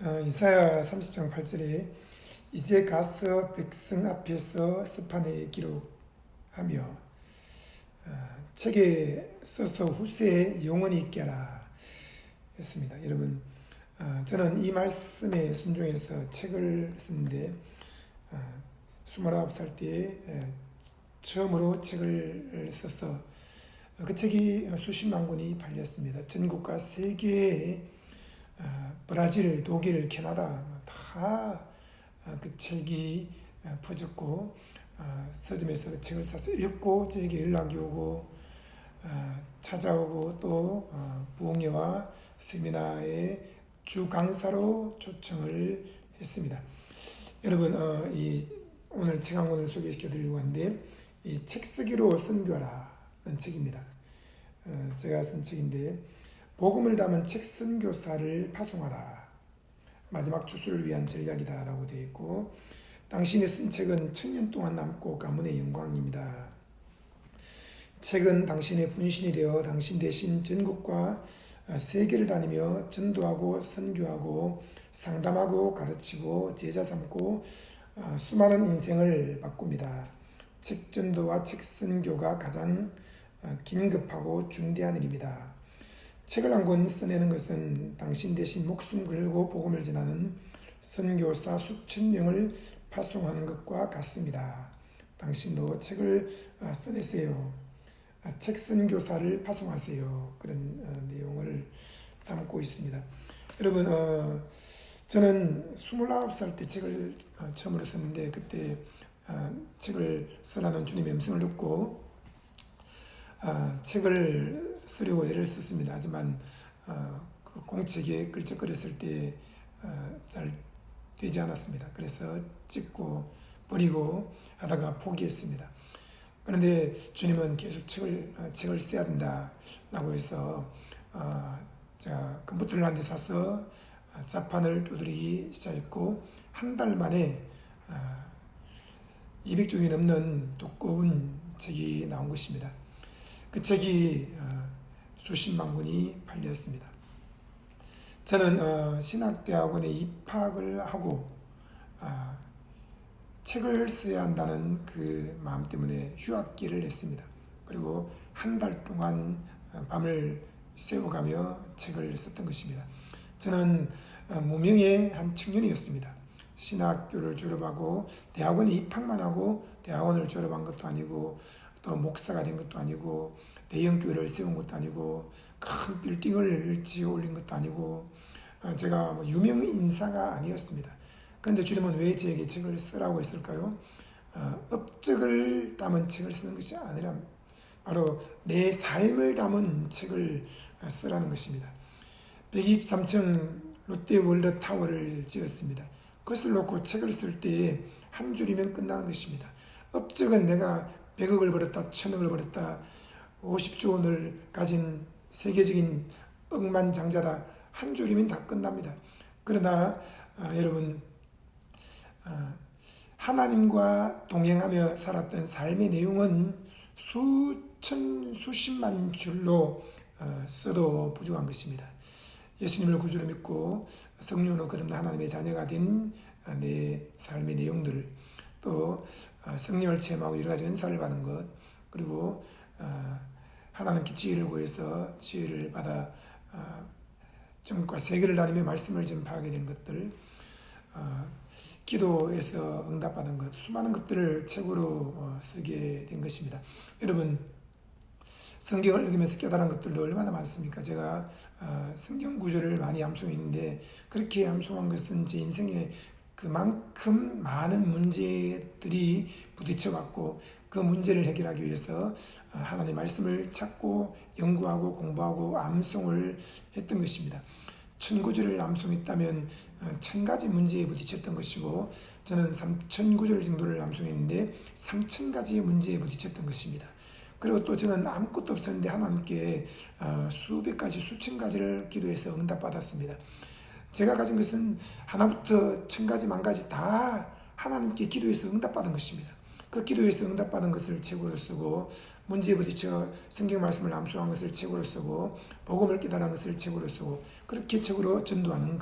어, 이사야 30장 8절에 이제 가서 백성 앞에서 스판에 기록하며 어, 책에 써서 후세에 영원히 있게 하라 했습니다. 여러분 어, 저는 이 말씀에 순종해서 책을 쓰는데 어, 29살 때 에, 처음으로 책을 써서 어, 그 책이 수십만 권이 팔렸습니다. 전국과 세계에 어, 브라질, 독일, 캐나다 다 그 책이 어, 퍼졌고 어, 서점에서 그 책을 사서 읽고 저에게 연락이 오고 어, 찾아오고 또 어, 부흥회와 세미나에 주 강사로 초청을 했습니다. 여러분 어, 이 오늘 책한 권을 소개시켜 드리려고 하는데 이 책 쓰기로 선교하라는 책입니다. 어, 제가 쓴 책인데 복음을 담은 책 선교사를 파송하라. 마지막 주수를 위한 전략이다 라고 되어 있고 당신이 쓴 책은 천년 동안 남고 가문의 영광입니다. 책은 당신의 분신이 되어 당신 대신 전국과 세계를 다니며 전도하고 선교하고 상담하고 가르치고 제자 삼고 어, 수많은 인생을 바꿉니다. 책 전도와 책 선교가 가장 어, 긴급하고 중대한 일입니다. 책을 한 권 써내는 것은 당신 대신 목숨 걸고 복음을 전하는 선교사 수천 명을 파송하는 것과 같습니다. 당신도 책을 어, 써내세요. 아, 책 선교사를 파송하세요. 그런 어, 내용을 담고 있습니다. 여러분, 어, 저는 29살 때 책을 어, 처음으로 썼는데 그때 어, 책을 써라는 주님의 음성을 듣고 어, 책을 쓰려고 애를 썼습니다. 하지만 어, 그 공책에 끌적거렸을 때 잘 되지 않았습니다. 그래서 찍고 버리고 하다가 포기했습니다. 그런데 주님은 계속 책을 어, 책을 써야 된다라고 해서 어, 제가 컴퓨터를 한 대 사서 어, 자판을 두드리기 시작했고 한 달 만에 어, 200종이 넘는 두꺼운 책이 나온 것입니다. 그 책이 어, 수십만 권이 팔렸습니다. 저는 어, 신학대학원에 입학을 하고 아, 책을 써야 한다는 그 마음 때문에 휴학기를 냈습니다. 그리고 한 달 동안 어, 밤을 새워가며 책을 썼던 것입니다. 저는 어, 무명의 한 청년이었습니다. 신학교를 졸업하고 대학원에 입학만 하고 대학원을 졸업한 것도 아니고 또 목사가 된 것도 아니고 대형 교회를 세운 것도 아니고 큰 빌딩을 지어 올린 것도 아니고 어, 제가 뭐 유명 인사가 아니었습니다. 그런데 주님은 왜 저에게 책을 쓰라고 했을까요? 어, 업적을 담은 책을 쓰는 것이 아니라 바로 내 삶을 담은 책을 쓰라는 것입니다. 123층 롯데월드 타워를 지었습니다. 그것을 놓고 책을 쓸 때 한 줄이면 끝나는 것입니다. 업적은 내가 100억을 벌었다, 1000억을 벌었다, 50조 원을 가진 세계적인 억만장자다. 한 줄이면 다 끝납니다. 그러나 아, 여러분 아, 하나님과 동행하며 살았던 삶의 내용은 수천 수십만 줄로 어, 써도 부족한 것입니다. 예수님을 구주로 믿고 성령으로 거듭난 하나님의 자녀가 된 내 삶의 내용들 또 어, 성령을 체험하고 여러 가지 은사를 받은 것 그리고 어, 하나님께 지혜를 구해서 지혜를 받아 전국과 세계를 다니며 말씀을 전파하게 된 것들 기도에서 응답받은 것 수많은 것들을 책으로 쓰게 된 것입니다. 여러분 성경을 읽으면서 깨달은 것들도 얼마나 많습니까? 제가 어, 성경 구조를 많이 암송했는데 그렇게 암송한 것은 제 인생에 그만큼 많은 문제들이 부딪혀 왔고 그 문제를 해결하기 위해서 어, 하나님의 말씀을 찾고 연구하고 공부하고 암송을 했던 것입니다. 천 구절을 암송했다면 어, 천 가지 문제에 부딪혔던 것이고 저는 삼천 구절 정도를 암송했는데 삼천 가지의 문제에 부딪혔던 것입니다. 그리고 또 저는 아무것도 없었는데 하나님께 어, 수백 가지 수천 가지를 기도해서 응답받았습니다. 제가 가진 것은 하나부터 천 가지 만 가지 다 하나님께 기도해서 응답받은 것입니다. 그 기도에서 응답받은 것을 책으로 쓰고 문제에 부딪혀 성경 말씀을 암송한 것을 책으로 쓰고 복음을 깨달은 것을 책으로 쓰고 그렇게 책으로 전도하는